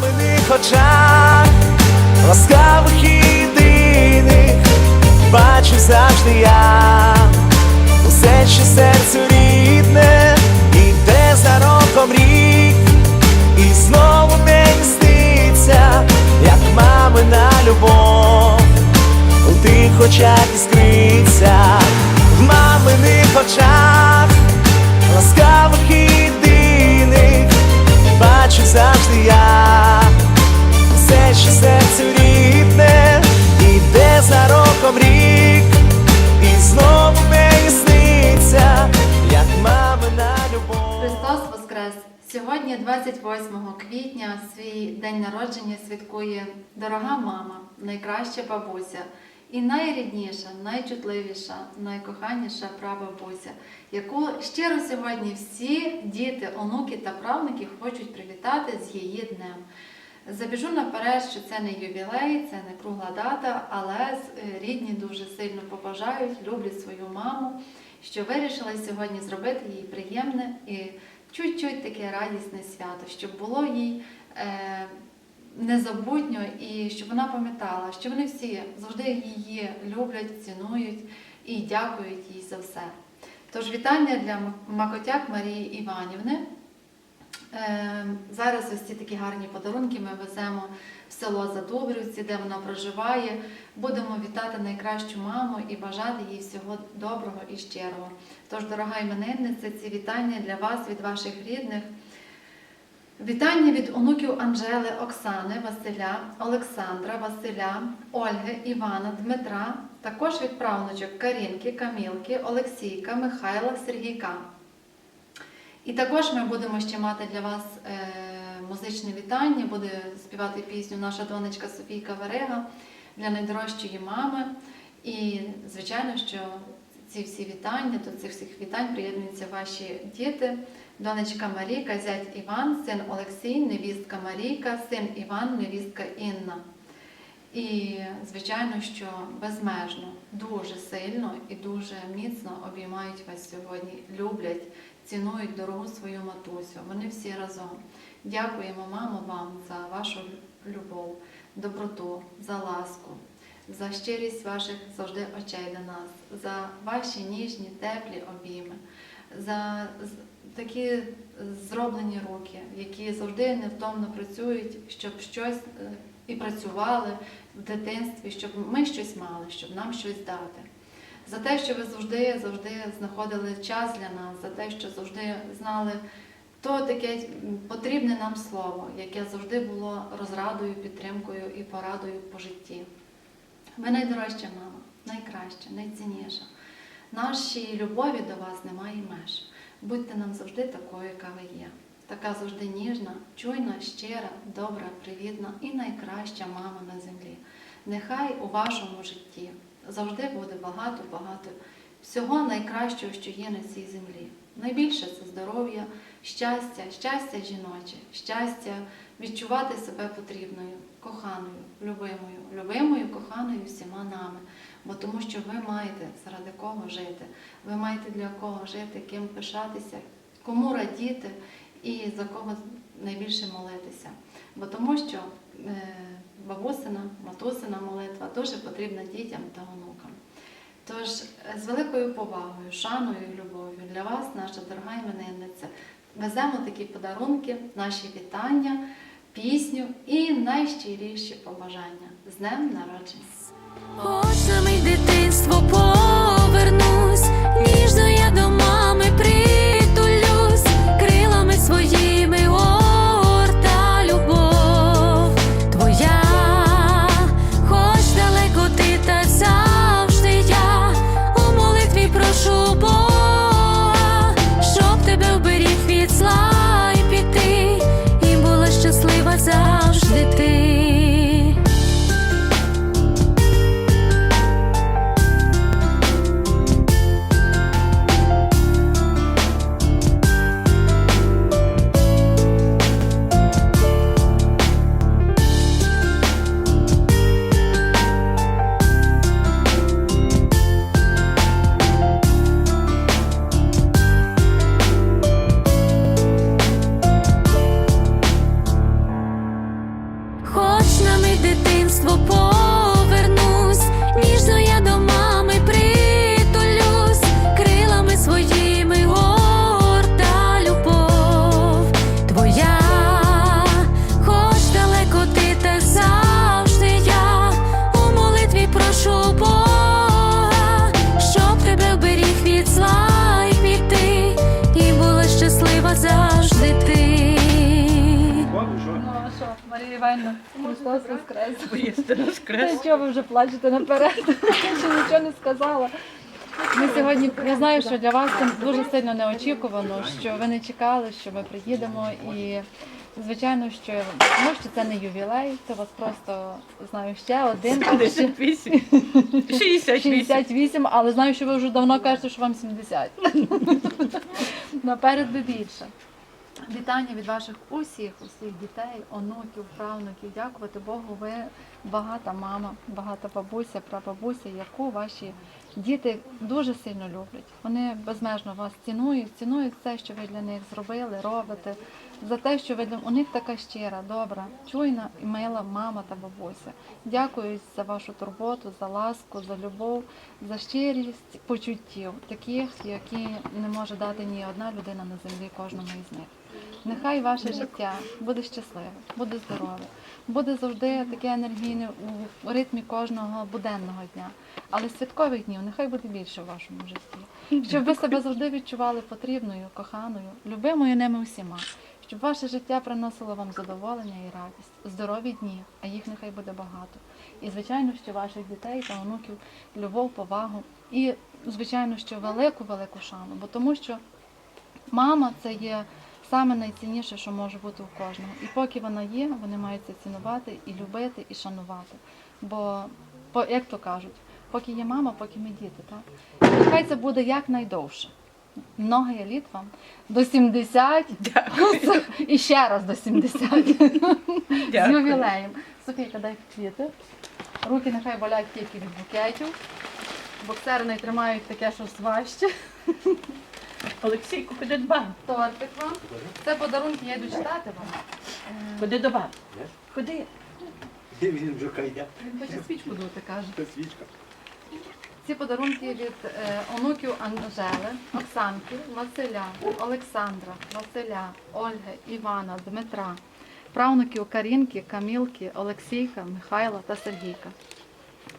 маминих очах, ласкавих єдиних, бачу завжди я, усе, що серцю рідне, іде за роком рік, і знову день сниться, як мамина любов, у тих очах іскриться, в маминих очах, серцю рідне, іде за роком рік, і знову мені сниться, як мамина любов. Христос Воскрес! Сьогодні, 28 квітня, свій день народження святкує дорога мама, найкраща бабуся і найрідніша, найчутливіша, найкоханіша прабабуся, яку щиро сьогодні всі діти, онуки та правнуки хочуть привітати з її днем. Забіжу наперед, що це не ювілей, це не кругла дата, але е, рідні дуже сильно побажають, люблять свою маму, що вирішила сьогодні зробити їй приємне і чуть-чуть таке радісне свято, щоб було їй е, незабутньо і щоб вона пам'ятала, що вони всі завжди її люблять, цінують і дякують їй за все. Тож вітання для Макотяк Марії Іванівни. Е, Зараз ось ці такі гарні подарунки ми веземо в село Задубрівці, де вона проживає. Будемо вітати найкращу маму і бажати їй всього доброго і щирого. Тож, дорога іменинниця, ці вітання для вас від ваших рідних. Вітання від онуків Анжели, Оксани, Василя, Олександра, Василя, Ольги, Івана, Дмитра, також від правнучок Карінки, Камілки, Олексійка, Михайла, Сергійка. І також ми будемо ще мати для вас е, музичне вітання, буде співати пісню наша донечка Софійка Верега для найдорожчої мами. І, звичайно, що ці всі вітання, до цих всіх вітань приєднуються ваші діти. Донечка Марійка, зять Іван, син Олексій, невістка Марійка, син Іван, невістка Інна. І, звичайно, що безмежно, дуже сильно і дуже міцно обіймають вас сьогодні, люблять, цінують дорогу свою матусю. Вони всі разом. Дякуємо, мамо, вам за вашу любов, доброту, за ласку, за щирість ваших завжди очей до нас, за ваші ніжні, теплі обійми, за такі зроблені руки, які завжди невтомно працюють, щоб щось е, і працювали в дитинстві, щоб ми щось мали, щоб нам щось дати. За те, що ви завжди, завжди знаходили час для нас, за те, що завжди знали то таке потрібне нам слово, яке завжди було розрадою, підтримкою і порадою по житті. Ви найдорожча мама, найкраща, найцінніша. Нашій любові до вас немає меж. Будьте нам завжди такою, яка ви є. Така завжди ніжна, чуйна, щира, добра, привітна і найкраща мама на землі. Нехай у вашому житті завжди буде багато-багато всього найкращого, що є на цій землі. Найбільше це здоров'я, щастя, щастя жіноче, щастя відчувати себе потрібною, коханою, любимою, любимою, коханою всіма нами. Бо тому що ви маєте заради кого жити, ви маєте для кого жити, ким пишатися, кому радіти і за кого найбільше молитися. Бо тому що е, бабусина, Матосина молитва дуже потрібна дітям та онукам. Тож е, з великою повагою, шаною і любов'ю для вас, наша дорога іменинниця, веземо такі подарунки, наші вітання, пісню і найщиріші побажання з днем народження. Хоч на мить дитинство Івановна, Христос Воскрес. Поїсти Та чого ви вже плачете наперед? Я ще нічого не сказала. Ми сьогодні, я знаю, що для вас це дуже сильно неочікувано, що ви не чекали, що ми приїдемо. І звичайно, що тому що це не ювілей, це у вас просто знаю ще один. а ще 58. 68. 68, але знаю, що ви вже давно кажете, що вам 70. Наперед би більше. Вітання від ваших усіх, усіх дітей, онуків, правнуків. Дякувати Богу, ви багата мама, багата бабуся, прабабуся, яку ваші діти дуже сильно люблять. Вони безмежно вас цінують, цінують все, що ви для них зробили, робите, за те, що ви у них така щира, добра, чуйна і мила мама та бабуся. Дякую за вашу турботу, за ласку, за любов, за щирість почуттів, таких, які не може дати ні одна людина на землі кожному із них. Нехай ваше життя буде щасливе, буде здорове, буде завжди таке енергійне у ритмі кожного буденного дня. Але святкових днів нехай буде більше в вашому житті. Щоб ви себе завжди відчували потрібною, коханою, любимою ними усіма. Щоб ваше життя приносило вам задоволення і радість, здорові дні, а їх нехай буде багато. І звичайно, що ваших дітей та онуків любов, повагу і, звичайно, що велику, велику шану. Бо тому що мама це є саме найцінніше, що може бути у кожного. І поки вона є, вони мають це цінувати і любити, і шанувати. Бо, як то кажуть, поки є мама, поки ми діти, так? І нехай це буде якнайдовше. Много я літ вам. До 70. Дякую. І ще раз до 70. З Дякую. ювілеєм. Софійка, дай квіти. Руки нехай болять тільки від букетів. Боксери не тримають таке щось важче. Олексійку, ходи до. Тортик вам. Це подарунки, я йду читати вам. Ходи до баби. Ходи. Він вже кайде. Він хоче свічку дути, каже. Та свічка. Ці подарунки від е, онуків Анжели, Оксанки, Василя, Олександра, Василя, Ольги, Івана, Дмитра, правнуків Карінки, Камілки, Олексійка, Михайла та Сергійка.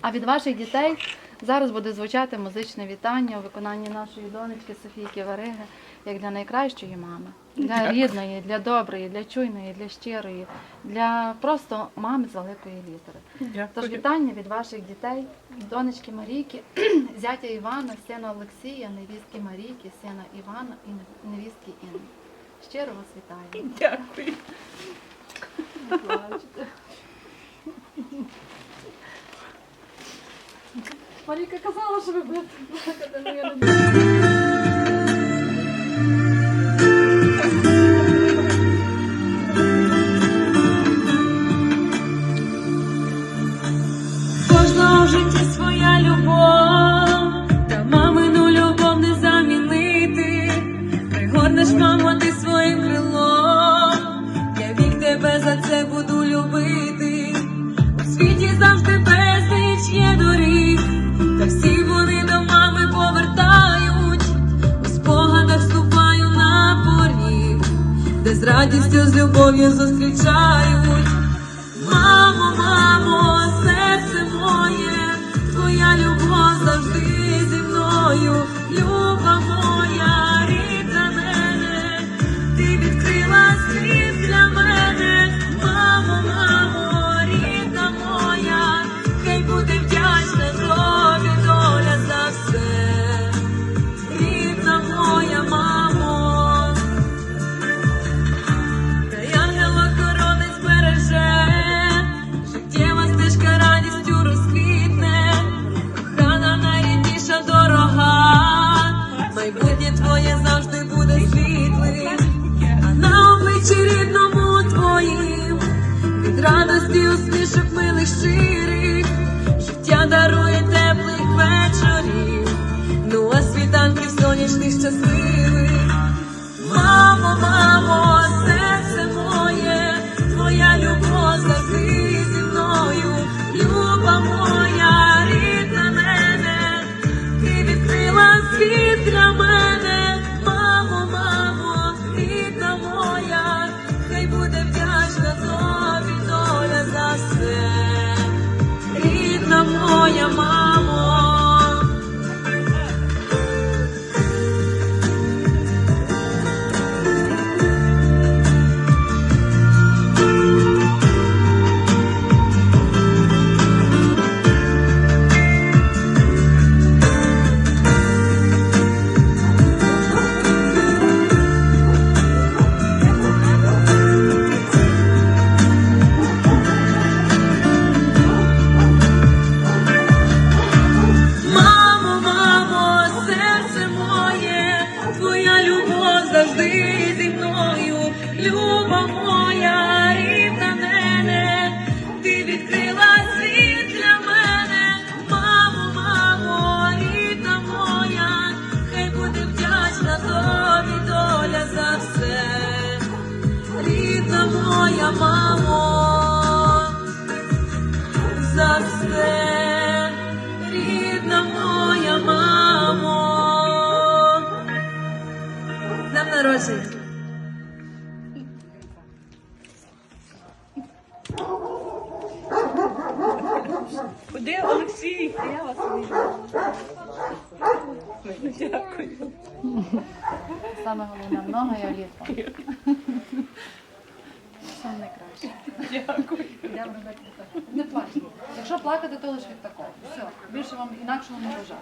А від ваших дітей зараз буде звучати музичне вітання у виконанні нашої донечки Софійки Вариги, як для найкращої мами, для рідної, для доброї, для чуйної, для щирої, для просто мами з великої літери. Тож вітання від ваших дітей, донечки Марійки, зятя Івана, сина Олексія, невістки Марійки, сина Івана і невістки Інни. Щиро вас вітаю. Дякую. Не плачте. Марійка казала, що ви будете плакати, але я не Кожного любов'ю зустрічають. Милих щирих, життя дарує теплих вечорів, ну а світанків сонячних щасливих. Мамо, мамо, Люба моя рідна мене, ти відкрила світ для мене, мамо, мамо, рідна моя, хай буде вдячна тобі доля за все, рідна моя, мамо, за все. рідна моя, мамо, Нам народження. Саме головне, много я літо. Все найкраще. Дякую. Йдемо робити. Не плачте. Якщо плакати, то лише від такого. Все, більше вам інакшого не бажаю.